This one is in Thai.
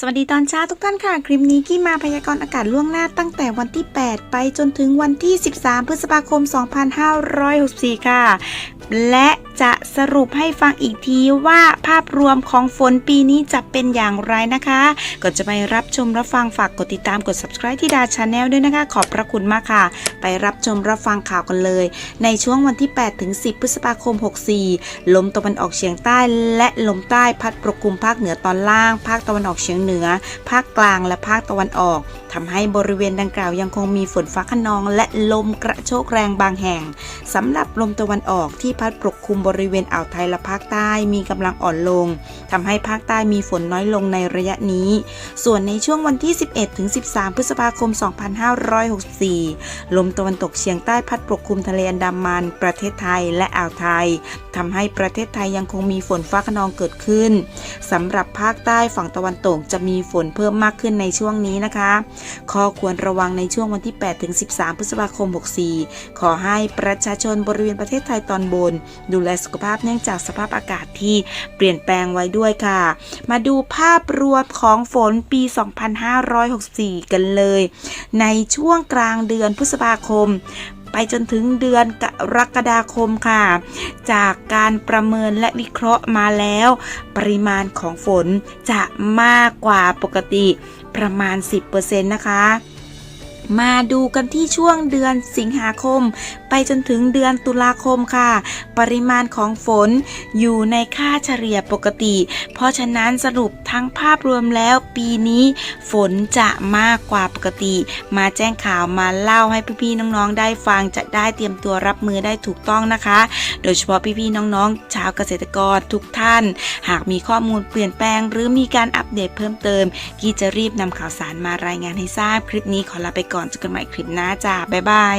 สวัสดีตอนเช้าทุกท่านค่ะ คลิปนี้กี้มาพยากรณ์อากาศล่วงหน้าตั้งแต่วันที่ 8 ไปจนถึงวันที่ 13 พฤษภาคม 2564 ค่ะ และจะสรุปให้ฟังอีกทีว่าภาพรวมของฝนปีนี้จะเป็นอย่างไรนะคะก่อนจะไปรับชมรับฟังฝากกดติดตามกด subscribe ที่ดาชาแนลด้วยนะคะ ขอบพระคุณมากค่ะ ไปรับชมรับฟังข่าวกันเลย ในช่วงวันที่ 8 ถึง 10 พฤษภาคม 64 ลมตะวันออกเฉียงใต้และลมใต้พัดปกคลุมภาคเหนือตอนล่าง ภาคตะวันออกเฉียงเหนือ ภาคกลางและภาคตะวันออกทำให้บริเวณดังกล่าวยังคงมีฝนฟ้าขนอง และลมกระโชกแรงบางแห่งสำหรับลมตะวันออกที่พัดปกคลุมบริเวณอ่าวไทยและภาคใต้มีกำลังอ่อนลงทำให้ภาคใต้มีฝนน้อยลงในระยะนี้ ส่วนในช่วงวันที่ 11ถึง13 พฤษภาคม 2564 ลมตะวันตกเฉียงใต้พัดปกคลุมทะเลอันดามัน ประเทศไทยและอ่าวไทยทำให้ประเทศไทยยังคงมีฝนฟ้าขนองเกิดขึ้นสำหรับภาคใต้ฝั่งตะวันตกจะมีฝนเพิ่มมากขึ้นในช่วงนี้นะคะข้อควรระวังในช่วงวันที่8ถึง13 พฤษภาคม 64 ขอให้ประชาชนบริเวณประเทศไทยตอนบนน ดูแลสุขภาพเนื่องจากสภาพอากาศที่เปลี่ยนแปลงไว้ด้วยค่ะ มาดูภาพรวมของฝนปี 2564 กันเลย ในช่วงกลางเดือนพฤษภาคมไปจนถึงเดือนกรกฎาคมค่ะ จากการประเมินและวิเคราะห์มาแล้ว ปริมาณของฝนจะมากกว่าปกติประมาณ 10%นะคะ มาดูกันที่ช่วงเดือนสิงหาคม ไปจนถึงเดือนตุลาคมค่ะ ปริมาณของฝนอยู่ในค่าเฉลี่ยปกติ เพราะฉะนั้นสรุปทั้งภาพรวมแล้วปีนี้ฝนจะมากกว่าปกติ มาแจ้งข่าวมาเล่าให้พี่ๆน้องๆได้ฟังจะได้เตรียมตัวรับมือได้ถูกต้องนะคะ โดยเฉพาะพี่ๆน้องๆ ชาวเกษตรกรทุกท่าน หากมีข้อมูลเปลี่ยนแปลง หรือมีการอัปเดตเพิ่มเติม กีจะรีบนำข่าวสารมารายงานให้ทราบคลิปนี้ขอลาไปก่อนเจอกันใหม่คลิปหน้าจ้าบ๊ายบาย